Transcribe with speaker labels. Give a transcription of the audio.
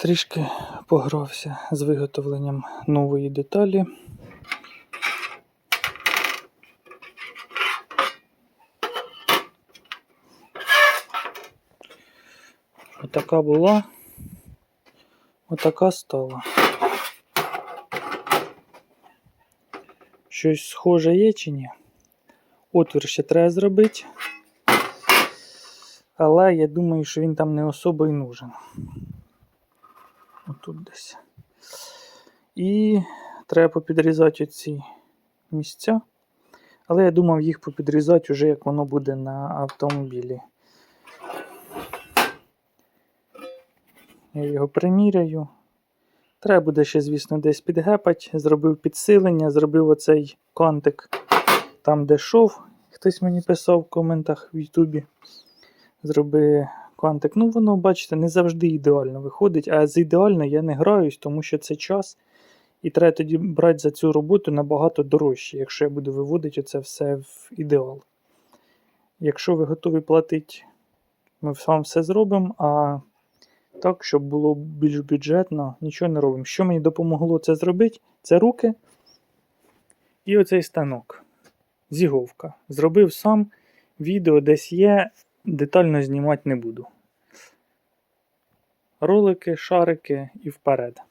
Speaker 1: Трішки погрався з виготовленням нової деталі. Отака була, отака стала. Щось схоже є чи ні? Отвір ще треба зробити. Але я думаю, що він там не особо і нужен. Отут десь. І треба попідрізати оці місця. Але я думав їх попідрізати вже як воно буде на автомобілі. Я його приміряю. Треба буде ще, звісно, десь підгепати. Зробив підсилення, зробив оцей кантик там, де шов. Хтось мені писав в коментах в Ютубі. Зроби квантик. Ну, воно, бачите, не завжди ідеально виходить, а з ідеально я не граюсь, тому що це час. І треба тоді брати за цю роботу набагато дорожче, якщо я буду виводити це все в ідеал. Якщо ви готові платити, ми вам все зробимо, а так, щоб було більш бюджетно, нічого не робимо. Що мені допомогло це зробити? Це руки і оцей станок. Зіговка. Зробив сам, відео десь є, детально знімати не буду. Ролики, шарики і вперед.